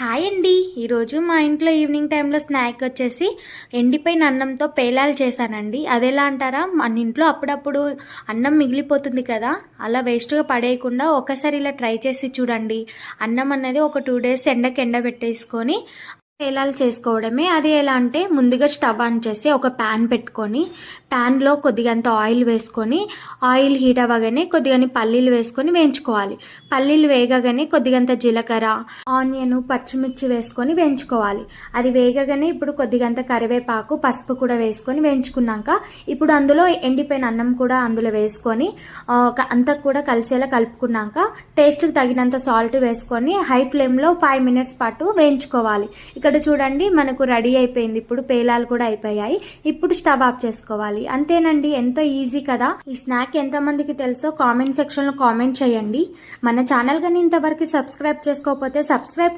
Hi అండి. ఈరోజు మా ఇంట్లో ఈవినింగ్ టైంలో స్నాక్ వచ్చేసి ఎండిపోయిన అన్నంతో పేలాలు చేశానండి. అది ఎలా అంటారా? మన ఇంట్లో అప్పుడప్పుడు అన్నం మిగిలిపోతుంది కదా అలా వేస్ట్గా పడేయకుండా ఒకసారి ఇలా ట్రై చేసి చూడండి. అన్నం అనేది ఒక టూ డేస్ ఎండకి ఎండబెట్టేసుకొని పేలాలు చేసుకోవడమే. అది ఎలా అంటే ముందుగా స్టవ్ ఆన్ చేసి ఒక ప్యాన్ పెట్టుకొని ప్యాన్లో కొద్దిగంత ఆయిల్ వేసుకొని ఆయిల్ హీట్ అవ్వగానే కొద్దిగాని పల్లీలు వేసుకొని వేయించుకోవాలి. పల్లీలు వేగగానే కొద్దిగంత జీలకర్ర ఆనియన్ పచ్చిమిర్చి వేసుకొని వేయించుకోవాలి. అది వేగగానే ఇప్పుడు కొద్దిగంత కరివేపాకు పసుపు కూడా వేసుకొని వేయించుకున్నాక ఇప్పుడు అందులో ఎండిపోయిన అన్నం కూడా అందులో వేసుకొని అంతా కూడా కలిసేలా కలుపుకున్నాక టేస్ట్కి తగినంత సాల్ట్ వేసుకొని హై ఫ్లేమ్లో ఫైవ్ మినిట్స్ పాటు వేయించుకోవాలి. ఇక్కడ ఇక్కడ చూడండి మనకు రెడీ అయిపోయింది. ఇప్పుడు పేలాలు కూడా అయిపోయాయి. ఇప్పుడు స్టవ్ ఆఫ్ చేసుకోవాలి. అంతేనండి ఎంతో ఈజీ కదా. ఈ స్నాక్ ఎంతమందికి తెలుసో కామెంట్ సెక్షన్లో కామెంట్ చేయండి. మన ఛానల్ కానీ ఇంతవరకు సబ్స్క్రైబ్ చేసుకోకపోతే సబ్స్క్రైబ్